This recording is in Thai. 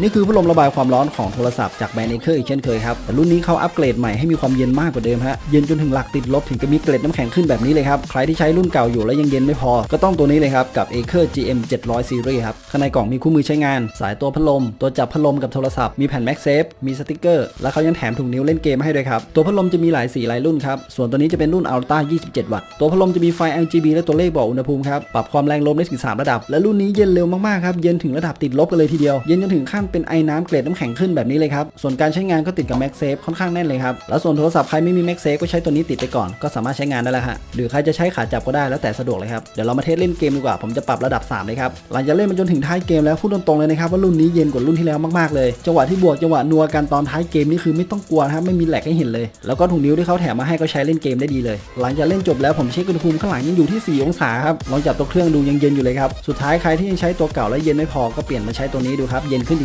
นี่คือพัดลมระบายความร้อนของโทรศัพท์จากแบรนด์เอเคอร์อีกเช่นเคยครับ แต่รุ่นนี้เขาอัปเกรดใหม่ให้มีความเย็นมากกว่าเดิมฮะ เย็นจนถึงหลักติดลบถึงกับมีเกล็ดน้ำแข็งขึ้นแบบนี้เลยครับ ใครที่ใช้รุ่นเก่าอยู่แล้วยังเย็นไม่พอ ก็ต้องตัวนี้เลยครับ กับ a c e r GM 700 Series ครับ ข้างในกล่องมีคู่มือใช้งาน สายตัวพัดลม ตัวจับพัดลมกับโทรศัพท์ มีแผ่น MagSafe มีสติกเกอร์ และเขายังแถมถุงนิ้วเล่นเกมให้ด้วยครับ ตัวพัดลมจะมีหลายสีหลายรุ่นครับ ส่วนตัวนี้จะเป็นรุ่น Ultra 27 วัตต์ ตัวพัดลมจะมีไฟ RGB และตัวเลขบอกอุณหภูมิครับ ปรับความแรงลมได้ถึง 3 ระดับ และรุ่นนี้เย็นเร็วมากๆครับ เย็นถึงระดับติดลบกันเลยทีเดียว เย็นจนถึงขั้นเป็นไอ้น้ำเกล็ดน้ำแข็งขึ้นแบบนี้เลยครับ ส่วนการใช้งานก็ติดกับ MagSafe ค่อนข้างแน่นเลยครับ แล้วส่วนโทรศัพท์ใครไม่มี MagSafe ก็ใช้ตัวนี้ติดไปก่อน ก็สามารถใช้งานได้แล้วฮะ หรือใครจะใช้ขาจับก็ได้แล้วแต่สะดวกเลยครับ เดี๋ยวเรามาเทสเล่นเกมดีกว่า ผมจะปรับระดับ 3 เลยครับ หลังจากเล่นมาจนถึงท้ายเกมแล้วพูดตรงๆเลยนะครับว่ารุ่นนี้เย็นกว่ารุ่นที่แล้วมากๆเลย จังหวะที่บวกจังหวะนัวกันตอนท้ายเกมนี่คือไม่ต้องกลัวนะครับไม่มีแหลกให้เห็นเลย แล้วก็ถุงนิ้วที่เขาแถมมาให้ก็ใช้เล่นเกมได้ดีเลย หลังจากเล่นจบแล้วผมเช็คอุณหภูมิข้างหลังยังอยู่ที่ 4 องศาครับ ลองจับตัวเครื่องดูยังเย็นอยู่เลยครับ สุดท้ายใครที่ยังใช้ตัวเก่าแล้วเย็นไม่พอก็เปลี่ยนมาใช้ตัวนี้ดูครับ เย็นขึ้นจ